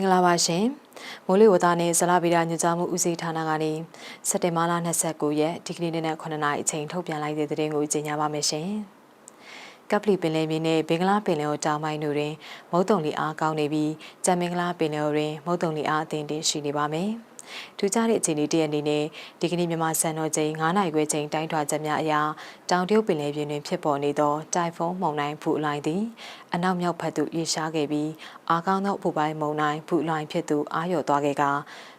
္ဂလာပါရှင်မိုးလေဝသနဲ့ဇလဗီဒညွှန်ကြားမှုဦးစီးဌာနကနေစက်တင်ဘာလ29ရက်ဒီကနေ့နေ့နဲ့9နာရီအချိန်ထုတ်ပြန်လိုက်တဲ့သတင်းကိုကြီးညာပါမယ်ရှင်ကပလီပင်လယ်ပြင်နဲ့ဘင်္ဂလားပင်လယ်ော်တောင်ပိုင်းတို့တွင်မုတ်တုံလီအားကောင်းနေပြီးကြံမင်္ဂလားပင်လယ်ော်တွင်မုတ်တုံလီအားအသင့်တင်ရှိနေပါမယ် ထူးခြားတဲ့အခြေအနေတရက်အနေနဲ့ဒီကနေ့မြန်မာစံတော်ချိန်9နာရီခွဲချိန်တိုင်းထွာချက်များအရာတောင်တရုတ်ပင်လယ်ပြင်တွင်ဖြစ်ပေါ်နေသောတိုင်ဖုန်းမုန်တိုင်းဖူအလိုင်းသည်အနောက်မြောက်ဘက်သို့ရေရှားခဲ့ပြီးအားကောင်းသောဖူပိုင်းမုန်တိုင်းဖူအလိုင်းဖြစ်သူအားလျော်သွားခဲ့က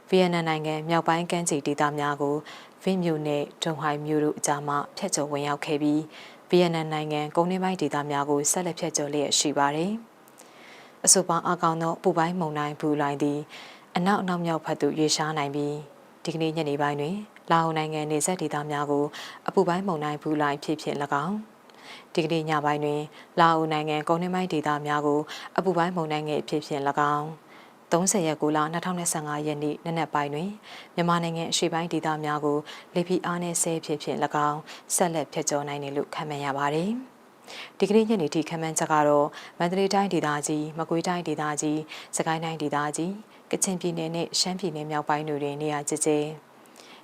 ဗီယက်နမ်နိုင်ငံမြောက်ပိုင်းကမ်းခြေဒေသများကိုဗင်းမြို့နယ်ဒုံဟိုင်မြို့တို့အကြားမှဖျက်ချော်ဝင်ရောက်ခဲ့ပြီးဗီယက်နမ်နိုင်ငံကုန်းနှင်းပိုင်းဒေသများကိုဆက်လက်ဖျက်ချော်လျက်ရှိပါတယ်။အဆိုပါအကောင်သောပူပိုင်းမုန်တိုင်းဘူလိုင်းသည် အနောက်အနောက်မြောက်ဘက်သို့ရွေရှားနိုင်ပြီးဒီကနေ့ညနေပိုင်းတွင်လာအိုနိုင်ငံနေဆက်ဒေသများကိုအပူပိုင်းမုန်တိုင်းဘူလိုင်းဖြစ်ဖြစ်၎င်းဒီကနေ့ညပိုင်းတွင်လာအိုနိုင်ငံကုန်းနှင်းပိုင်းဒေသများကိုအပူပိုင်းမုန်တိုင်းငယ်ဖြစ်ဖြစ်၎င်း30ရက်ကူလာ2025ရက်နေ့နနက်ပိုင်းတွင်မြန်မာနိုင်ငံအရှေ့ပိုင်းဒေသများကိုလေပြင်းအားနည်းဆဲဖြစ်ဖြစ်၎င်းဆက်လက်ဖျက်ချော်နိုင်တယ်လို့ခန့်မှန်းရပါတယ်။ ဒီကနေ့ညနေထိခန့်မှန်းချက်ကတော့မန္တလေးတိုင်းဒေသကြီးမကွေးတိုင်းဒေသကြီးစကိုင်းတိုင်းဒေသကြီးကချင်ပြည်နယ်နဲ့ရှမ်းပြည်နယ်မြောက်ပိုင်းတို့တွင်နေရာကျကျ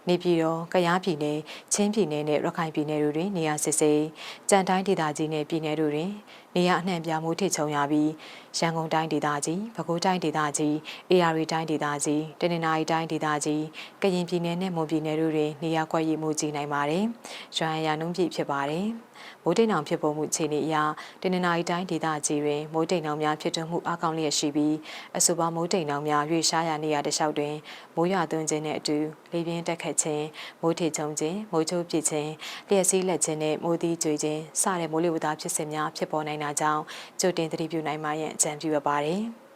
နေပြည်တော်ကယားပြည်နယ်ချင်းပြည်နယ်နဲ့ရခိုင်ပြည်နယ်တို့တွင်နေရာစစ်စေးကြံတိုင်းဒေသကြီးနဲ့ပြည်နယ်တို့တွင်နေရာအနှံ့ပြားမှုထိချုံရပြီးရန်ကုန်တိုင်းဒေသကြီးပဲခူးတိုင်းဒေသကြီးအေရီတိုင်းဒေသကြီးတနင်္သာရီတိုင်းဒေသကြီးကရင်ပြည်နယ်နဲ့မွန်ပြည်နယ်တို့တွင်နေရာကွက်ရည်မှုကြီးနိုင်ပါတယ်။ရွှမ်းရနှုံးပြည့်ဖြစ်ပါတယ်။မိုးတိမ်အောင်ဖြစ်ပေါ်မှုအခြေအနေအရတနင်္သာရီတိုင်းဒေသကြီးတွင်မိုးတိမ်အောင်များဖြစ်ထွန်းမှုအကောင်းလျက်ရှိပြီးအဆိုပါမိုးတိမ်အောင်များရွေရှားရနေရတဲ့လျှောက်တွင်မိုးရွာသွန်းခြင်းနဲ့အတူလေပြင်းတက်ခတ်ခြင်းမိုးထစ်ချုံခြင်းမိုးချိုးပစ်ခြင်းလျှက်စီးလက်ခြင်းနဲ့မိုးသီးကျွေခြင်းစတဲ့မိုးလေဝသဖြစ်စဉ်များဖြစ်ပေါ်နိုင်တာကြောင့်ကြိုတင်သတိပြုနိုင်မှရန်အကြံပြုရပါတယ်။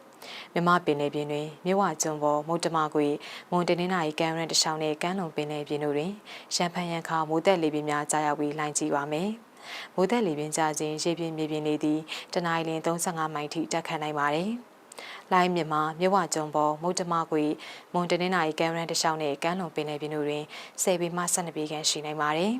မြမပင်လယ်ပြင်တွင်မြဝကျွန်းပေါ်မုတ်တမကွေမွန်တနင်္လာရီကမ်းရန်တရှောင်းနဲ့ကမ်းလွန်ပင်လယ်ပြင်တို့တွင်ရှမ်းဖန်ရန်ခါမိုးသက်လေပြင်းများကြားရောက်ပြီးလှိုင်းကြီးပါမယ်။မိုးသက်လေပြင်းကြားခြင်းရေပြင်းမြေပြင်းလေးသည်တနအီလ35မိုင်ထိတက်ခတ်နိုင်ပါတယ်။ လိုင်းမြန်မာမြဝကျုံပေါ်မုတ်တမကွေမွန်တနင်္လာရီကမ်းရန်တရှောင်းနဲ့ကမ်းလွန်ပင်လယ်ပြင်တို့တွင်10ပေမှ12ပေခန့်ရှိနိုင်ပါတယ်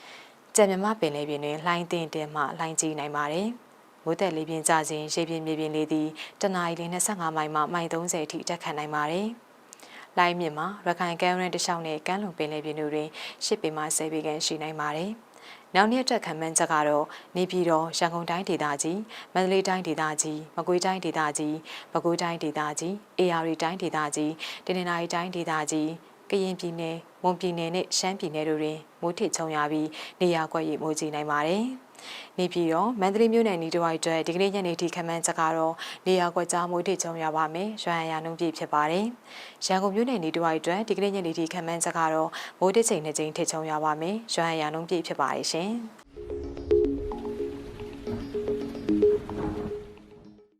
။ကြံမြမပင်လယ်ပြင်တွင်လှိုင်းတင်တင်မှလှိုင်းကြီးနိုင်ပါတယ်။မိုးတက်လေးပြင်းကြခြင်းရေပြင်းမြေပြင်းလေးသည်တနအီလ25မိုင်မှမိုင်30အထိတက်ခတ်နိုင်ပါတယ်။လိုင်းမြင့်မှာရခိုင်ကမ်းရန်တလျှောက်နဲ့ကမ်းလွန်ပင်လယ်ပြင်တို့တွင်10ပေမှ10ပေခန့်ရှိနိုင်ပါတယ်။ နောက်နေ့တက်ခံမှန်းချက်ကတော့နေပြည်တော်ရန်ကုန်တိုင်းဒေသကြီးမန္တလေးတိုင်းဒေသကြီးမကွေးတိုင်းဒေသကြီးပဲခူးတိုင်းဒေသကြီးအေရရီတိုင်းဒေသကြီးတနင်္သာရီတိုင်းဒေသကြီးကရင်ပြည်နယ် မွန်ပြည်နယ်နဲ့ရှမ်းပြည်နယ်တို့တွင်မိုးထစ်ချုံရပြီးနေရာကွက်ရိပ်မိုးကြီးနိုင်ပါတယ်။နေပြည်တော်မန္တလေးမြို့နယ်နီးတဝိုက်အတွက်ဒီကနေ့ညနေထိခန့်မှန်းချက်ကတော့နေရာကွက်ကြားမိုးတိကျုံရပါမယ်။ရွှမ်းရနှုံပြည့်ဖြစ်ပါတယ်။ရန်ကုန်မြို့နယ်နီးတဝိုက်အတွက်ဒီကနေ့ညနေထိခန့်မှန်းချက်ကတော့မိုးတိချိန်နှစ်ကြိမ်ထိချုံရပါမယ်။ရွှမ်းရနှုံပြည့်ဖြစ်ပါတယ်ရှင်။